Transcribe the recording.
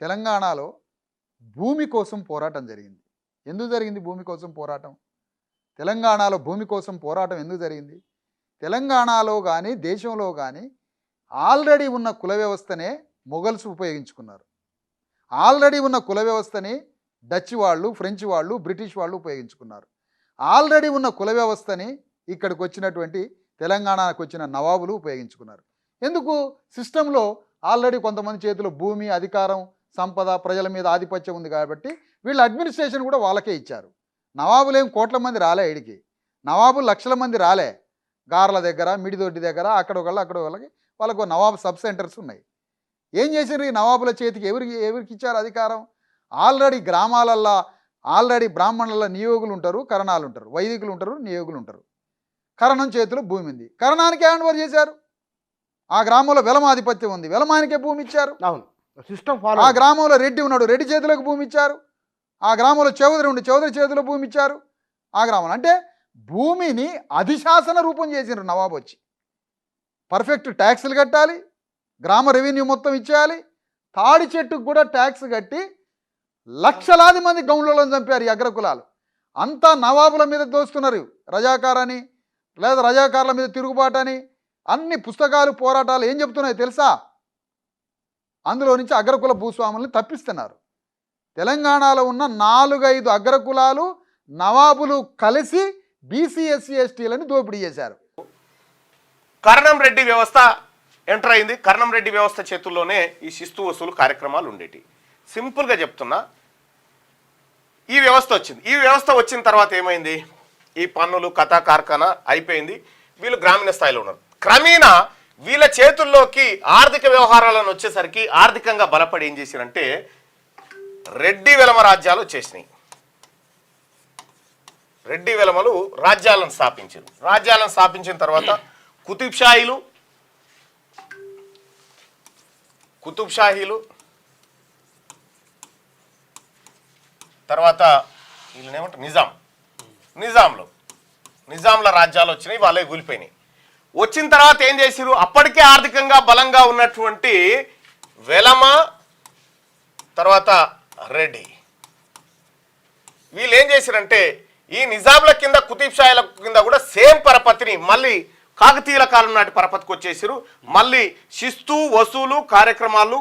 తెలంగాణలో భూమి కోసం పోరాటం జరిగింది. ఎందుకు జరిగింది భూమి కోసం పోరాటం? తెలంగాణలో భూమి కోసం పోరాటం ఎందుకు జరిగింది? తెలంగాణలో కానీ దేశంలో కానీ ఆల్రెడీ ఉన్న కుల వ్యవస్థనే మొఘల్స్ ఉపయోగించుకున్నారు. ఆల్రెడీ ఉన్న కుల వ్యవస్థని డచ్ వాళ్ళు ఫ్రెంచ్ వాళ్ళు బ్రిటిష్ వాళ్ళు ఉపయోగించుకున్నారు. ఆల్రెడీ ఉన్న కుల వ్యవస్థని ఇక్కడికి వచ్చినటువంటి తెలంగాణకు వచ్చిన నవాబులు ఉపయోగించుకున్నారు. ఎందుకు? సిస్టంలో ఆల్రెడీ కొంతమంది చేతిలో భూమి అధికారం సంపద ప్రజల మీద ఆధిపత్యం ఉంది కాబట్టి వీళ్ళ అడ్మినిస్ట్రేషన్ కూడా వాళ్ళకే ఇచ్చారు. నవాబులేం కోట్ల మంది రాలే ఇడికి నవాబులు లక్షల మంది రాలే. గార్ల దగ్గర మిడిదొడ్డి దగ్గర అక్కడ ఒకళ్ళు అక్కడ ఒకళ్ళకి వాళ్ళకు నవాబు సబ్ సెంటర్స్ ఉన్నాయి. ఏం చేశారు ఈ నవాబుల చేతికి? ఎవరికి ఎవరికి ఇచ్చారు అధికారం? ఆల్రెడీ గ్రామాలల్లో ఆల్రెడీ బ్రాహ్మణుల నియోగులు ఉంటారు కరణాలు ఉంటారు. వైదికులు ఉంటారు నియోగులు ఉంటారు. కరణం చేతిలో భూమి ఉంది. కరణానికి హ్యాండ్ ఓవర్ చేశారు. ఆ గ్రామంలో వెలమాధిపత్యం ఉంది. వెలమానికే భూమి ఇచ్చారు. అవును. సిస్టమ్ ఫాలో ఆ గ్రామంలో రెడ్డి ఉన్నాడు. రెడ్డి చేతిలోకి భూమి ఇచ్చారు ఆ గ్రామంలో చౌదరి ఉండి చౌదరి చేతిలో భూమి ఇచ్చారు ఆ గ్రామంలో అంటే భూమిని అధిశాసన రూపం చేసిండ్రు నవాబు వచ్చి. పర్ఫెక్ట్ ట్యాక్సులు కట్టాలి గ్రామ రెవెన్యూ మొత్తం ఇచ్చేయాలి తాడి చెట్టుకు కూడా ట్యాక్స్ కట్టి లక్షలాది మంది గౌండ్లను చంపారు ఈ అగ్రకులాలు. అంతా నవాబుల మీద దోస్తున్నారు రజాకార్ అని లేదా రజాకారుల మీద తిరుగుబాటు అని అన్ని పుస్తకాలు పోరాటాలు ఏం చెప్తున్నాయి తెలుసా? అందులో నుంచి అగ్రకుల భూస్వాముల్ని తప్పిస్తున్నారు. తెలంగాణలో ఉన్న నాలుగైదు అగ్రకులాలు నవాబులు కలిసి బీసీ ఎస్సీ ఎస్టీలని దోపిడీ చేశారు. కరణం రెడ్డి వ్యవస్థ ఎంటర్ అయింది. కరణం రెడ్డి వ్యవస్థ చేతుల్లోనే ఈ శిస్తు వసూలు కార్యక్రమాలు ఉండేటి. సింపుల్గా చెప్తున్నా ఈ వ్యవస్థ వచ్చింది. ఈ వ్యవస్థ వచ్చిన తర్వాత ఏమైంది? ఈ పన్నులు కథా కార్ఖానా అయిపోయింది. వీళ్ళు గ్రామీణ స్థాయిలో ఉన్నారు. క్రమేణా వీళ్ళ చేతుల్లోకి ఆర్థిక వ్యవహారాలను వచ్చేసరికి ఆర్థికంగా బలపడి ఏం చేశారంటే రెడ్డి వెలమ రాజ్యాలు వచ్చేసినాయి రెడ్డి వెలమలు రాజ్యాలను స్థాపించారు. రాజ్యాలను స్థాపించిన తర్వాత కుతుబ్ షాహీలు తర్వాత వీళ్ళని నిజాం. నిజాంలు. నిజాంల రాజ్యాలు వచ్చినాయి వాళ్ళే కూలిపోయినాయి. వచ్చిన తర్వాత ఏం చేసిరు అప్పటికే ఆర్థికంగా బలంగా ఉన్నటువంటి వెలమ తర్వాత రెడ్డి. వీళ్ళు ఏం చేశారంటే ఈ నిజాంల కింద కుతీబ్షాయిల కింద కూడా సేమ్ పరపతిని మళ్ళీ కాకతీయుల కాలం నాటి పరపతికి వచ్చేసారు మళ్ళీ శిస్తు వసూలు కార్యక్రమాలు